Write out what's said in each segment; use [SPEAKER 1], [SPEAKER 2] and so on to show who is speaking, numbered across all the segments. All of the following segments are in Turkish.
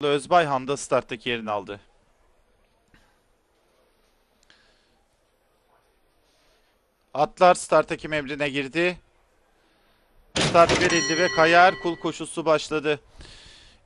[SPEAKER 1] Özbayhan da starttaki yerini aldı. Atlar start hakim emrine girdi. Start verildi ve Kaya Erkul koşusu başladı.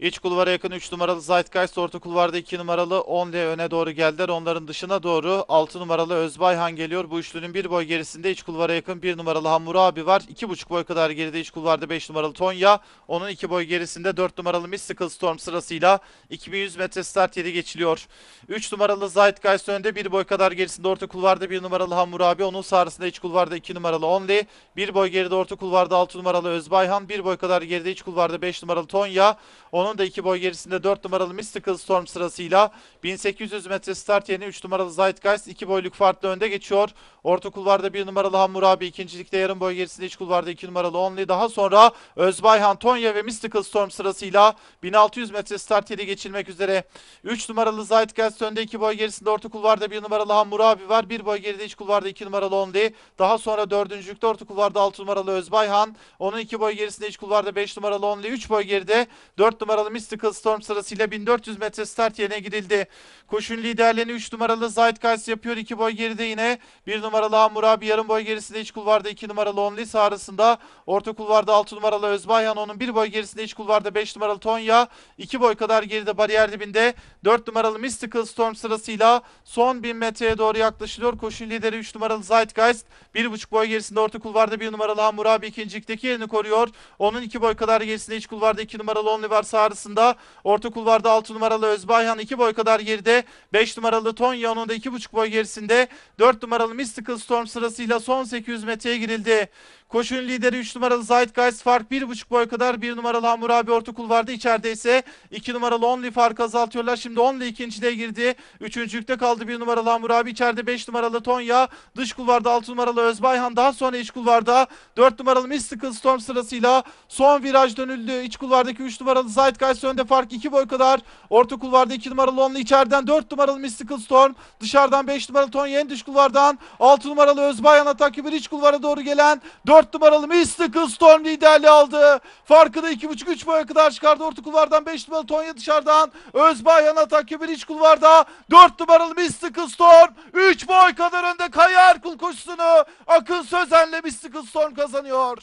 [SPEAKER 1] İç kulvara yakın 3 numaralı Zeitgeist, orta kulvarda 2 numaralı Only öne doğru geldiler. Onların dışına doğru 6 numaralı Özbayhan geliyor. Bu üçlünün bir boy gerisinde iç kulvara yakın 1 numaralı Hammurabi var. 2,5 boy kadar geride iç kulvarda 5 numaralı Tonya. Onun 2 boy gerisinde 4 numaralı Mystical Storm sırasıyla 2100 metre start yeri geçiliyor. 3 numaralı Zeitgeist önde 1 boy kadar gerisinde orta kulvarda 1 numaralı Hammurabi. Onun sağrısında iç kulvarda 2 numaralı Only. 1 boy geride orta kulvarda 6 numaralı Özbayhan. 1 boy kadar geride iç kulvarda 5 numaralı Tonya. Onun da 2 boy gerisinde 4 numaralı Mystical Storm sırasıyla 1800 metre start yerine 3 numaralı Zeitgeist 2 boyluk farklı önde geçiyor. Orta kulvarda 1 numaralı Hammurabi, ikincilikte yarım boy gerisinde iç kulvarda 2 numaralı Only. Daha sonra Özbayhan, Tonya ve Mystical Storm sırasıyla 1600 metre start yeri geçilmek üzere. 3 numaralı Zeitgeist önde 2 boy gerisinde orta kulvarda 1 numaralı Hammurabi var. 1 boy geride iç kulvarda 2 numaralı Only. Daha sonra dördüncülükte orta kulvarda 6 numaralı Özbayhan. Onun 2 boy gerisinde iç kulvarda 5 numaralı Only. 3 boy geride 4 numaralı Mystical Storm sırasıyla 1400 metre start yerine gidildi. Koşun liderliğini 3 numaralı Zeitgeist yapıyor. 2 boy geride yine 1 numaralı Hammurabi yarım boy gerisinde iç kulvarda 2 numaralı Only sağrısında. Orta kulvarda 6 numaralı Özbayhan onun 1 boy gerisinde iç kulvarda 5 numaralı Tonya. 2 boy kadar geride bariyer dibinde 4 numaralı Mystical Storm sırasıyla son 1000 metreye doğru yaklaşılıyor. Koşun lideri 3 numaralı Zeitgeist. 1,5 boy gerisinde orta kulvarda 1 numaralı Hammurabi ikincilikteki yerini koruyor. Onun 2 boy kadar gerisinde iç kulvarda 2 numaralı Only var sağrısında. Orta kulvarda 6 numaralı Özbayhan 2 boy kadar geride. 5 numaralı Tonya onun da 2,5 boy gerisinde. 4 numaralı Mystical Storm sırasıyla son 800 metreye girildi. Koşun lideri 3 numaralı Zeitgeist fark 1,5 boy kadar 1 numaralı Hammurabi orta kulvarda içeride ise 2 numaralı Only farkı azaltıyorlar. Şimdi Only ikinciliğe girdi. Üçüncülükte kaldı 1 numaralı Hammurabi içeride 5 numaralı Tonya. Dış kulvarda 6 numaralı Özbayhan daha sonra iç kulvarda 4 numaralı Mystical Storm sırasıyla son viraj dönüldü. İç kulvardaki 3 numaralı Zeitgeist önde fark 2 boy kadar. Orta kulvarda 2 numaralı Only içeriden 4 numaralı Mystical Storm. Dışarıdan 5 numaralı Tonya en dış kulvardan 6 numaralı Özbayhan'a takip iç kulvara doğru gelen 4 numaralı Mystical Storm liderliği aldı. Farkı da 2,5-3 boya kadar çıkardı. Orta kulvardan 5 numaralı Tonya dışarıdan. Özbayhan'a takip bir iç kulvarda 4 numaralı Mystical Storm. 3 boy kadar önde Kaya Erkul koşusunu Akın Sözen'le Mystical Storm kazanıyor.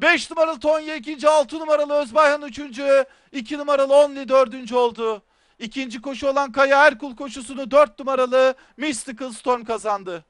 [SPEAKER 1] 5 numaralı Tonya ikinci, 6 numaralı Özbayhan üçüncü, 2 numaralı Only dördüncü oldu. İkinci koşu olan Kaya Erkul koşusunu 4 numaralı Mystical Storm kazandı.